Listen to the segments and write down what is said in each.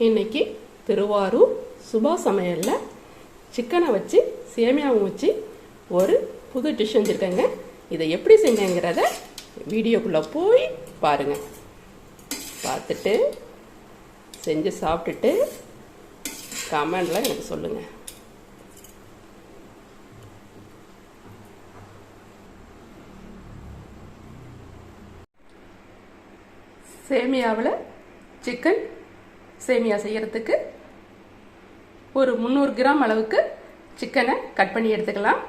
இன்னைக்கு திருவாரூர் சுபா சமையலில் சிக்கனை வச்சு சேமியாவும் வச்சு ஒரு புது டிஷ் செஞ்சுருக்கேங்க இதை எப்படி செஞ்சேங்கிறத வீடியோக்குள்ளே போய் பாருங்கள் பார்த்துட்டு செஞ்சு சாப்பிட்டுட்டு கமெண்டில் எனக்கு சொல்லுங்கள் சேமியாவில் சிக்கன் சேமியா செய்யறதுக்கு ஒரு முந்நூறு கிராம் அளவுக்கு சிக்கனை கட் பண்ணி எடுத்துக்கலாம்.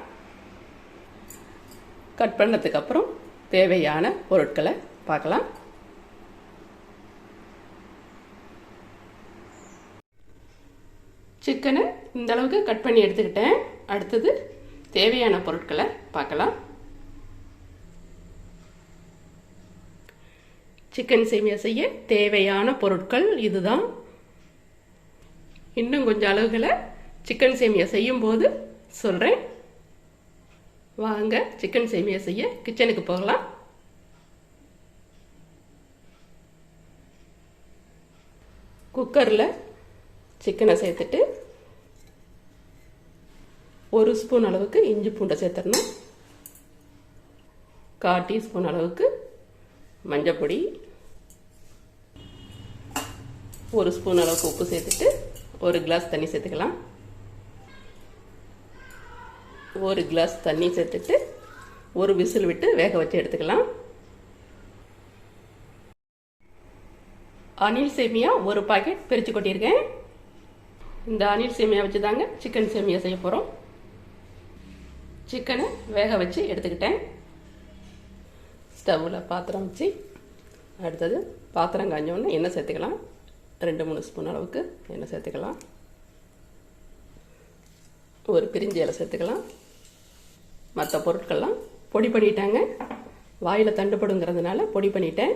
கட் பண்ணதுக்கப்புறம் தேவையான பொருட்களை பார்க்கலாம். சிக்கனை இந்த அளவுக்கு கட் பண்ணி எடுத்துக்கிட்டேன். அடுத்தது தேவையான பொருட்களை பார்க்கலாம். சிக்கன் சேமியா செய்ய தேவையான பொருட்கள் இதுதான். இன்னும் கொஞ்சம் அளவுகளை சிக்கன் சேமியா செய்யும்போது சொல்கிறேன் வாங்க சிக்கன் சேமியா செய்ய கிச்சனுக்கு போகலாம். குக்கரில் சிக்கனை சேர்த்துட்டு ஒரு ஸ்பூன் அளவுக்கு இஞ்சி பூண்டை சேர்த்துடணும். கால் டீஸ்பூன் அளவுக்கு மஞ்சப்பொடி. ஒரு ஸ்பூன் அளவுக்கு உப்பு சேர்த்துட்டு ஒரு கிளாஸ் தண்ணி சேர்த்துக்கலாம். ஒரு கிளாஸ் தண்ணி சேர்த்துட்டு ஒரு விசில் விட்டு வேக வச்சு எடுத்துக்கலாம். அனில் சேமியா ஒரு பாக்கெட் பிரித்து கொட்டியிருக்கேன். இந்த அனில் சேமியா வச்சு தாங்க சிக்கன் சேமியா செய்ய போகிறோம் சிக்கனை வேக வச்சு எடுத்துக்கிட்டேன். ஸ்டவ்வில் பாத்திரம் வச்சு அடுத்தது பாத்திரம் காஞ்சோன்னு எண்ணெய் சேர்த்துக்கலாம். ரெண்டு மூணு ஸ்பூன் அளவுக்கு எண்ணெய் சேர்த்துக்கலாம். ஒரு பிரிஞ்சி இலை சேர்த்துக்கலாம். மற்ற பொருட்கள்லாம் பொடி பண்ணிட்டாங்க. வாயில் தண்டுப்படுங்கிறதுனால பொடி பண்ணிட்டேன்.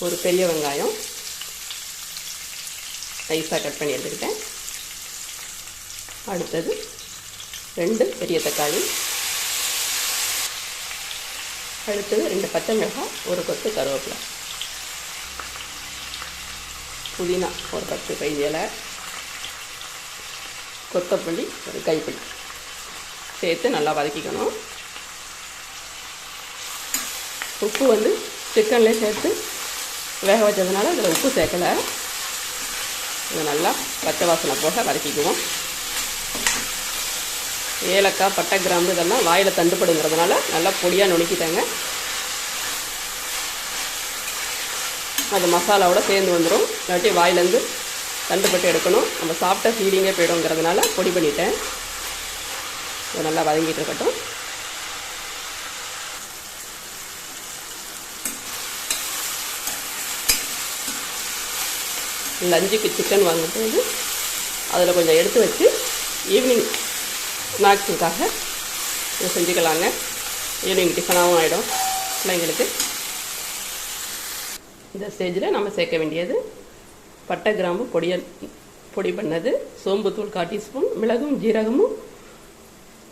ஒரு பெரிய வெங்காயம். நைஸாக கட் பண்ணி எடுத்துக்கிட்டேன். அடுத்தது ரெண்டு பெரிய தக்காளி. அடுத்தது ரெண்டு பச்சை மிளகாய் ஒரு கொத்து கருவேப்பிலை. புதினா ஒரு பத்து கை இலை கொத்தமல்லி ஒரு கைப்பிடி. சேர்த்து நல்லா வதக்கிக்கணும். உப்பு வந்து சிக்கன்லேயே சேர்த்து வேக வச்சதுனால இதில் உப்பு சேர்க்கலை. இதை நல்லா பச்சை வாசனை போக வதக்கிக்குவோம். ஏலக்காய் பட்டை கிராம்பு இதெல்லாம் வாயில் தண்டுப்படுங்கிறதுனால நல்லா பொடியாக நுணுக்கிட்டாங்க. அது மசாலாவோட சேர்ந்து வந்துடும் இல்லாட்டி வாயிலேருந்து தண்டுப்பட்டு எடுக்கணும். நம்ம சாப்பிட்ட ஃபீலிங்கே போயிடுங்கிறதுனால பொடி பண்ணிட்டேன். இதை நல்லா வதங்கிட்டு இருக்கட்டும். லஞ்சுக்கு சிக்கன் வாங்கும்போது அதில் கொஞ்சம் எடுத்து வச்சு ஈவினிங் ஸ்நாக்ஸுக்காக இதை செஞ்சுக்கலாங்க. ஈவினிங் டிஃபனாகவும் ஆகிடும் பிள்ளைங்களுக்கு இந்த ஸ்டேஜில் நம்ம சேர்க்க வேண்டியது பட்டை கிராம்பு பொடிய பொடி பண்ணது சோம்புத்தூள் கால் டீஸ்பூன் மிளகும் ஜீரகமும்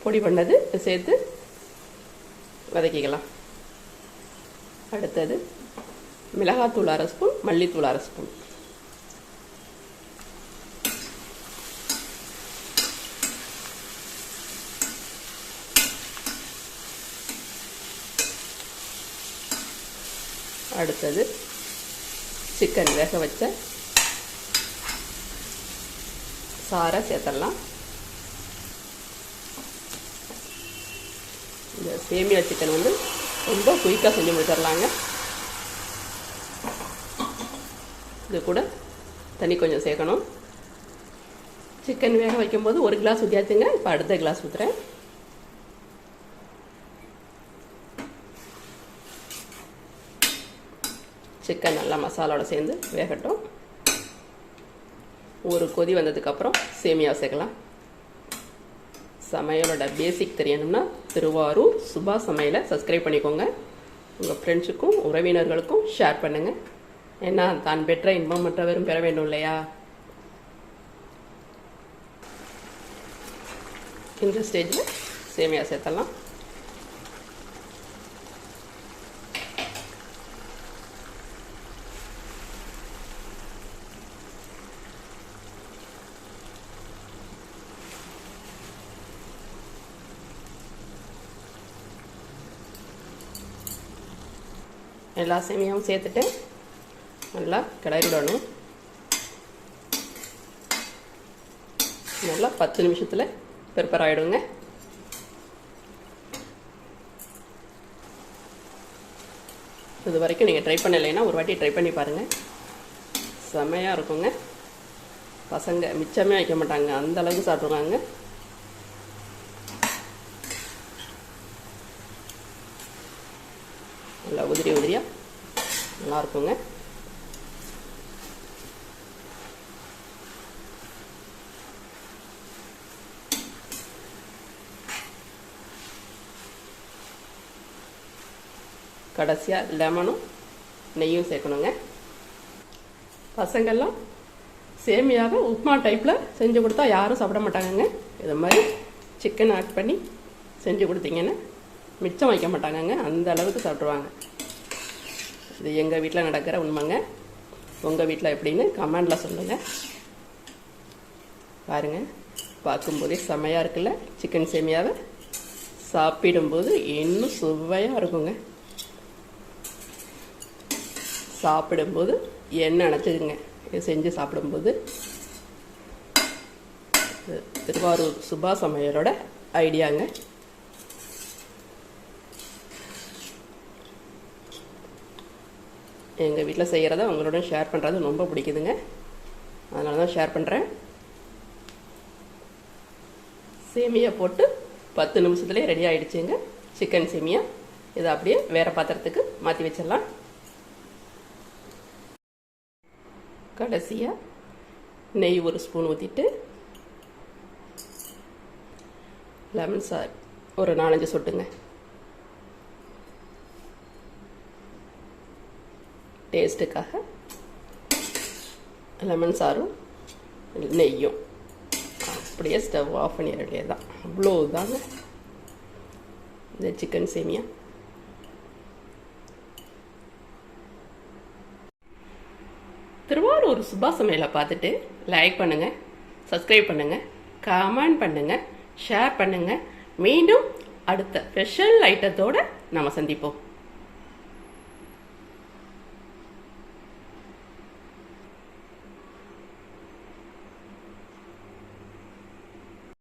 பொடி பண்ணது சேர்த்து வதக்கிக்கலாம். அடுத்தது மிளகாத்தூள் அரை ஸ்பூன் மல்லித்தூள் அரை ஸ்பூன். அடுத்தது சிக்கன் வேக வச்ச சாரை சேர்த்துடலாம். இந்த சேமியா சிக்கன் வந்து ரொம்ப குயிக்காக செஞ்சு முடிச்சிடலாங்க. இது கூட தண்ணி கொஞ்சம் சேர்க்கணும். சிக்கன் வேக வைக்கும்போது ஒரு கிளாஸ் ஊற்றியாச்சுங்க இப்போ அடுத்த கிளாஸ் ஊற்றுறேன் சிக்கன் நல்லா மசாலாவோட சேர்ந்து வேகட்டும். ஒரு கொதி வந்ததுக்கப்புறம் சேமியா சேர்க்கலாம். சமையலோட பேசிக் தெரியணும்னா திருவாரூர் சுபா சமையலை சப்ஸ்கிரைப் பண்ணிக்கோங்க. உங்கள் ஃப்ரெண்ட்ஸுக்கும் உறவினர்களுக்கும் ஷேர் பண்ணுங்கள் ஏன்னா தான் பெற்ற இன்பம் மற்றவரும் பெற வேண்டும் இல்லையா? இந்த ஸ்டேஜில் சேமியா சேர்த்தலாம் எல்லா சேமியாவும் சேர்த்துட்டு நல்லா கிளறி விடணும். நல்லா பத்து நிமிஷத்தில் ப்ரிப்பேர் ஆகிடுங்க இது வரைக்கும் நீங்கள் ட்ரை பண்ணலைன்னா ஒரு வாட்டி ட்ரை பண்ணி பாருங்கள் செமையாக இருக்குங்க. பசங்க மிச்சமே வைக்க மாட்டாங்க. அந்தளவுக்கு சாப்பிட்ருக்காங்க சாப்பிடுவாங்க. நல்லா உதிரி உதிரியாக நல்லா இருக்குங்க கடைசியாக லெமனும் நெய்யும் சேர்க்கணுங்க. பசங்கள்லாம் சேமியாவை உப்மா டைப்பில் செஞ்சு கொடுத்தா யாரும் சாப்பிட மாட்டாங்கங்க. இது மாதிரி சிக்கன் ஆட் பண்ணி செஞ்சு கொடுத்தீங்கன்னா மிச்சம் வைக்க மாட்டாங்கங்க. அந்த அளவுக்கு சாப்பிட்ருவாங்க இது எங்கள் வீட்டில் நடக்கிற உண்மைங்க. உங்கள் வீட்டில் எப்படின்னு கமெண்டில் சொல்லுங்கள் பாருங்கள் பார்க்கும்போதே செமையாக இருக்குல்ல? சிக்கன் சேமியாவை சாப்பிடும்போது இன்னும் சுவையாக இருக்குங்க. சாப்பிடும்போது என்ன நினச்சிதுங்க இது செஞ்சு சாப்பிடும்போது திருவாரூர் சுபா சமையலோட ஐடியாங்க எங்கள் வீட்டில் செய்கிறத உங்களோட ஷேர் பண்ணுறது ரொம்ப பிடிக்குதுங்க. அதனால தான் ஷேர் பண்ணுறேன் சேமியா போட்டு பத்து நிமிஷத்துலேயே ரெடி ஆகிடுச்சுங்க சிக்கன் சேமியா. இதை அப்படியே வேறு பாத்திரத்துக்கு மாற்றி வச்சிடலாம். கடைசியாக நெய் ஒரு ஸ்பூன் ஊற்றிட்டு லெமன் சார் ஒரு நாலஞ்சு சொட்டுங்க. டேஸ்ட்டுக்காக லெமன் சாரும் நெய்யும். அப்படியே ஸ்டவ் ஆஃப் பண்ணிட வேண்டியது அவ்வளோ தாங்க இந்த சிக்கன் சேமியா. திருவாரூர் சுபா சமையலை பார்த்துட்டு லைக் பண்ணுங்கள் சப்ஸ்கிரைப் பண்ணுங்கள் கமெண்ட் பண்ணுங்கள் ஷேர் பண்ணுங்கள் மீண்டும் அடுத்த ஸ்பெஷல் ஐட்டத்தோடு நம்ம சந்திப்போம்.